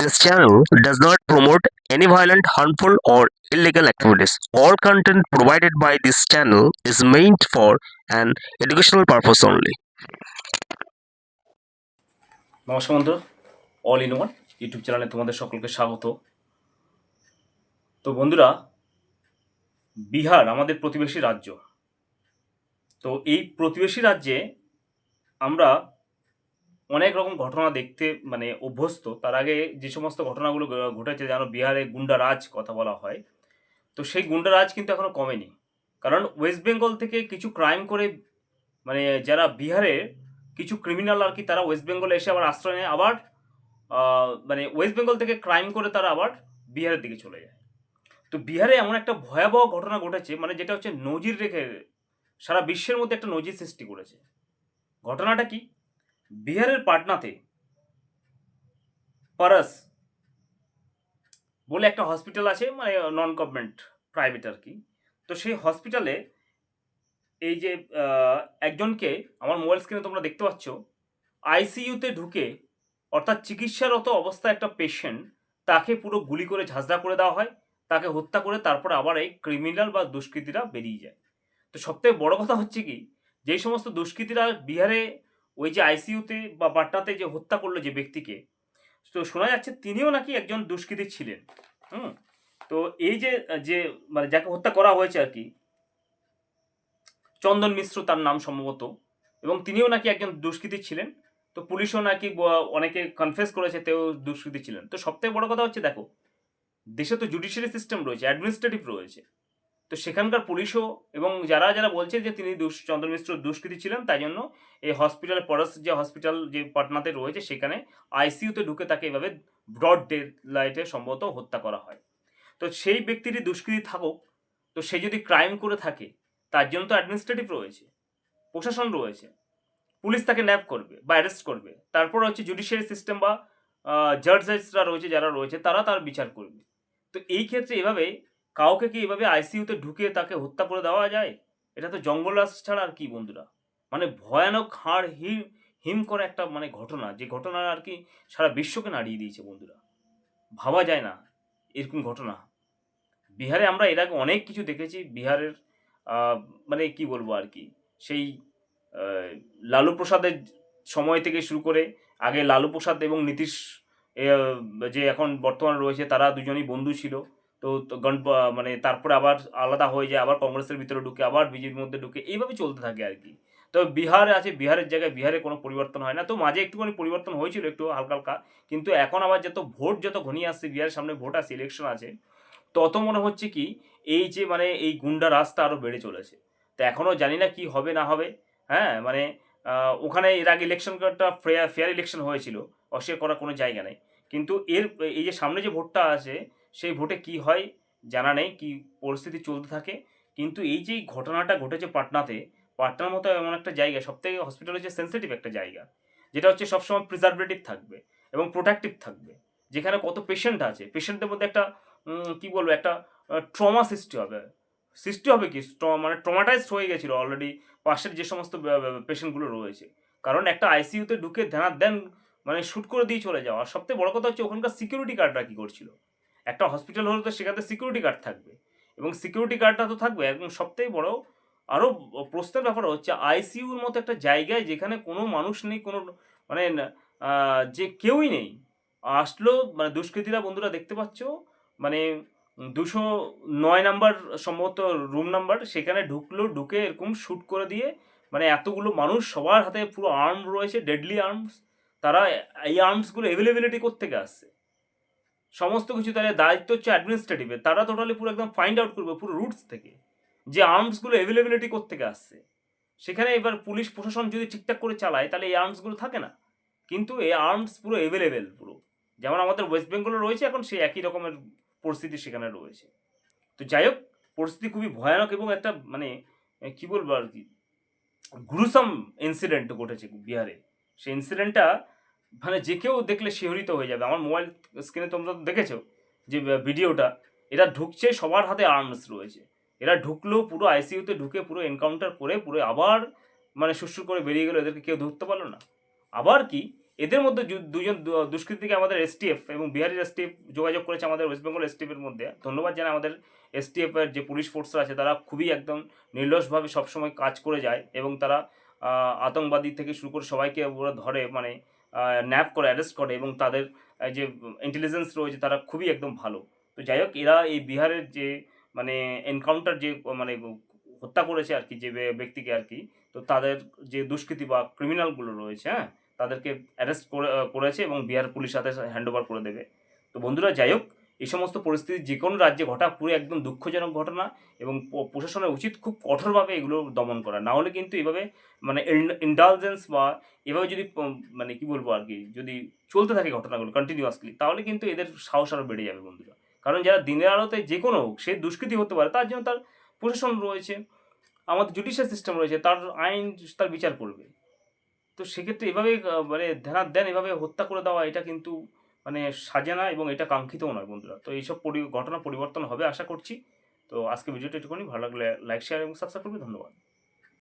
This channel does not promote any violent, harmful, or illegal activities. All content provided by this channel is meant for an educational purpose only. নমস্কার বন্ধু all in one YouTube চ্যানেলে তোমাদের সকলকে স্বাগত তো বন্ধুরা বিহার আমাদের প্রতিবেশী রাজ্য তো এই প্রতিবেশী রাজ্যে আমরা অনেক রকম ঘটনা দেখতে মানে অভ্যস্ত। তার আগে যে সমস্ত ঘটনাগুলো ঘটেছে, যেন বিহারে গুন্ডারাজ কথা বলা হয়, তো সেই গুন্ডারাজ কিন্তু এখনও কমেনি। কারণ ওয়েস্ট বেঙ্গল থেকে কিছু ক্রাইম করে মানে যারা বিহারে কিছু ক্রিমিনাল আর কি, তারা ওয়েস্ট বেঙ্গলে এসে আবার আশ্রয় নেয়, আবার মানে ওয়েস্ট বেঙ্গল থেকে ক্রাইম করে তারা আবার বিহারের দিকে চলে যায়। তো বিহারে এমন একটা ভয়াবহ ঘটনা ঘটেছে মানে যেটা হচ্ছে নজির রেখে, সারা বিশ্বের মধ্যে একটা নজির সৃষ্টি করেছে। ঘটনাটা কি? বিহারের পাটনাতে পারাস বলে একটা হসপিটাল আছে মানে নন গভর্নমেন্ট প্রাইভেট আর কি। তো সেই হসপিটালে এই যে একজনকে আমার মোবাইল স্ক্রিনে তোমরা দেখতে পাচ্ছ আইসিইউতে ঢুকে অর্থাৎ চিকিৎসারত অবস্থায় একটা পেশেন্ট তাকে পুরো গুলি করে ঝাঁঝরা করে দেওয়া হয়, তাকে হত্যা করে তারপর আবার এই ক্রিমিনাল বা দুষ্কৃতীরা বেরিয়ে যায়। তো সবথেকে বড় কথা হচ্ছে কি, যেই সমস্ত দুষ্কৃতীরা বিহারে ওই যে আইসিইউতে বা পাটনাতে যে হত্যা করল যে ব্যক্তিকে, তো শোনা যাচ্ছে তিনিও নাকি একজন দুষ্কৃতী ছিলেন। হুম? তো এই যে যে মানে যাকে হত্যা করা হয়েছে আর কি, চন্দন মিশ্র তার নাম সম্ভবত, এবং তিনিও নাকি একজন দুষ্কৃতী ছিলেন। তো পুলিশও নাকি অনেকে কনফেস করেছে তেও দুষ্কৃতী ছিলেন। তো সবথেকে বড় কথা হচ্ছে, দেখো, দেশে তো জুডিশিয়ারি সিস্টেম রয়েছে অ্যাডমিনিস্ট্রেটিভ রয়েছে। তো সেখানকার পুলিশও এবং যারা যারা বলছে যে তিনি চন্দন মিশ্র দুষ্কৃতী ছিলেন, তাই জন্য এই হসপিটালে পরশ যে হসপিটাল যে পাটনাতে রয়েছে, সেখানে আইসিইউতে ঢুকে তাকে এভাবে ব্রড ডে লাইটে সম্ভবত হত্যা করা হয়। তো সেই ব্যক্তিটি দুষ্কৃতী থাকুক, তো সে যদি ক্রাইম করে থাকে, তার জন্য তো অ্যাডমিনিস্ট্রেটিভ রয়েছে, প্রশাসন রয়েছে, পুলিশ তাকে ন্যাপ করবে বা অ্যারেস্ট করবে। তারপর হচ্ছে জুডিশিয়ারি সিস্টেম বা জাজেসরা রয়েছে, যারা রয়েছে, তারা তার বিচার করবে। তো এই ক্ষেত্রে এভাবে কাউকে কি এভাবে আইসিইউতে ঢুকে তাকে হত্যা করে দেওয়া যায়? এটা তো জঙ্গল রাজ ছাড়া আর কি বন্ধুরা। মানে ভয়ানক হাড় হিম হিম করে একটা মানে ঘটনা, যে ঘটনা আর কি সারা বিশ্বকে নাড়িয়ে দিয়েছে বন্ধুরা। ভাবা যায় না এরকম ঘটনা। বিহারে আমরা এর আগে অনেক কিছু দেখেছি, বিহারের মানে কি বলব আর কি, সেই লালু প্রসাদের সময় থেকে শুরু করে আগে লালু প্রসাদ এবং নীতিশ যে এখন বর্তমানে রয়েছে তারা দুজনই বন্ধু ছিল। তো মানে তারপরে আবার আলাদা হয়ে যায়, আবার কংগ্রেসের ভিতরে ঢুকে, আবার বিজেপির মধ্যে ঢুকে, এইভাবে চলতে থাকে আর কি। তো বিহারে আছে, বিহারের জায়গায় বিহারে কোনো পরিবর্তন হয় না। তো মাঝে একটুখানি পরিবর্তন হয়েছিল, একটু হালকা হালকা, কিন্তু এখন আবার যত ভোট, যত ঘনিয়ে আসছে, বিহারের সামনে ভোট আছে ইলেকশন আছে, তত মনে হচ্ছে কি, এই যে মানে এই গুন্ডা রাস্তা আরও বেড়ে চলেছে। তো এখনও জানি না কি হবে, না হবে হ্যাঁ মানে ওখানে এর আগে ইলেকশনটা ফেয়ার ফেয়ার ইলেকশন হয়েছিল, অস্বীকার করার কোনো জায়গা নেই। কিন্তু এর, এই যে সামনে যে ভোটটা আছে সেই ভোটে কি হয় জানা নেই, কি পরিস্থিতি চলতে থাকে। কিন্তু এই যে ঘটনাটা ঘটেছে পাটনাতে, পাটনার মতো এমন একটা জায়গা, সবথেকে হসপিটাল হচ্ছে সেন্সিটিভ একটা জায়গা, যেটা হচ্ছে সবসময় প্রিজারভেটিভ থাকবে এবং প্রোটেক্টিভ থাকবে। যেখানে কত পেশেন্ট আছে পেশেন্টের মধ্যে একটা কি বলব, একটা ট্রমা সৃষ্টি হবে। সৃষ্টি হবে কি? মানে ট্রমাটাইজড হয়ে গেছিল অলরেডি পাশের যে সমস্ত পেশেন্টগুলো রয়েছে। কারণ একটা আইসিইউতে ঢুকে ধ্যান দেন মানে শ্যুট করে দিয়ে চলে যাওয়া। সবথেকে বড় কথা হচ্ছে ওখানকার সিকিউরিটি গার্ডরা কী করছিল? একটা হসপিটাল হলে তো সেখানে সিকিউরিটি গার্ড থাকবে। এবং সিকিউরিটি গার্ডটা তো থাকবে। এবং সবথেকে বড় আরও প্রশ্নের ব্যাপার হচ্ছে আইসিইউর মতো একটা জায়গায় যেখানে কোনো মানুষ নেই, কোনো মানে যে কেউই নেই। আসলো মানে দুষ্কৃতীরা বন্ধুরা দেখতে পাচ্ছ মানে দুশো নয় নাম্বার সম্ভবত রুম নাম্বার সেখানে ঢুকলো, ঢুকে এরকম শ্যুট করে দিয়ে মানে এতগুলো মানুষ, সবার হাতে পুরো আর্ম রয়েছে ডেডলি আর্মস তারা এই আর্মসগুলো অ্যাভেলেবিলিটি থেকে আসছে। সমস্ত কিছু তাদের দায়িত্ব হচ্ছে অ্যাডমিনিস্ট্রেটিভের তারা টোটালি পুরো একদম ফাইন্ড আউট করবে পুরো রুটস থেকে যে আর্মসগুলো অ্যাভেলেবিলিটি থেকে আসছে। সেখানে এবার পুলিশ, প্রশাসন যদি ঠিকঠাক করে চালায়, তাহলে এই আর্মসগুলো থাকে না। কিন্তু এই আর্মস পুরো অ্যাভেলেবেল পুরো। যেমন আমাদের ওয়েস্ট বেঙ্গলে রয়েছে, এখন সেই একই রকমের পরিস্থিতি সেখানে রয়েছে। তো যাই হোক, পরিস্থিতি খুবই ভয়ানক এবং একটা মানে কি বলব আর কি গ্রুসাম ইনসিডেন্ট ঘটেছে বিহারে। সেই ইনসিডেন্টটা মানে যে কেউ দেখলে শিহরিত হয়ে যাবে। আমার মোবাইল স্ক্রিনে তোমরা দেখেছ যে ভিডিওটা এরা ঢুকছে, সবার হাতে আর্মস রয়েছে। এরা ঢুকলো, পুরো আইসিইউতে ঢুকে পুরো এনকাউন্টার করে, পুরো আবার মানে সুসু করে বেরিয়ে গেলো, এদেরকে কেউ ধরতে পারল না। আবার কি, এদের মধ্যে দুজন দুষ্কৃতীকে আমাদের এসটিএফ এবং বিহারের এসটিএফ যোগাযোগ করেছে আমাদের ওয়েস্ট বেঙ্গল এসটিএফ এর মধ্যে। ধন্যবাদ জানাই আমাদের এসটিএফ এর যে পুলিশ ফোর্স আছে, তারা খুবই একদম নির্লসভাবে সবসময় কাজ করে যায় এবং তারা আতঙ্কবাদী থেকে শুরু করে সবাইকে ওরা ধরে মানে ন্যাপ করে অ্যারেস্ট করে এবং তাদের যে ইন্টেলিজেন্স রয়েছে তারা খুবই একদম ভালো। তো যাই হোক, এরা এই বিহারের যে মানে এনকাউন্টার যে মানে হত্যা করেছে আর কি, যে ব্যক্তিকে আর কি, তো তাদের যে দুষ্কৃতী বা ক্রিমিনালগুলো রয়েছে হ্যাঁ তাদেরকে অ্যারেস্ট করে করেছে এবং বিহার পুলিশ সাথে হ্যান্ড ওভার করে দেবে। তো বন্ধুরা, যাই হোক এই সমস্ত পরিস্থিতি যে কোনো রাজ্যে ঘটা পুরো একদম দুঃখজনক ঘটনা এবং প্রশাসনের উচিত খুব কঠোরভাবে এগুলো দমন করা। না হলে কিন্তু এভাবে মানে ইন্ডালজেন্স বা এভাবে যদি মানে কি বলব আর কি, যদি চলতে থাকে ঘটনাগুলো কন্টিনিউয়াসলি তাহলে কিন্তু এদের সাহস আরও বেড়ে যাবে বন্ধুরা। কারণ যারা দিনের আলোতে যে কোনো সে দুষ্কৃতি হতে পারে, তার জন্য তার প্রশাসন রয়েছে, আমাদের জুডিশিয়াল সিস্টেম রয়েছে, তার আইন তার বিচার করবে। তো সেক্ষেত্রে এভাবে মানে ধ্যানাত দেন, এভাবে হত্যা করে দেওয়া, এটা কিন্তু মানে সাজে না এবং এটা কাঙ্ক্ষিতও নয় বন্ধুরা। তো এইসব পরি, ঘটনা পরিবর্তন হবে আশা করছি। তো আজকে ভিডিওটা একটুখানি ভালো লাগলে লাইক শেয়ার এবং সাবস্ক্রাইব করবে। ধন্যবাদ।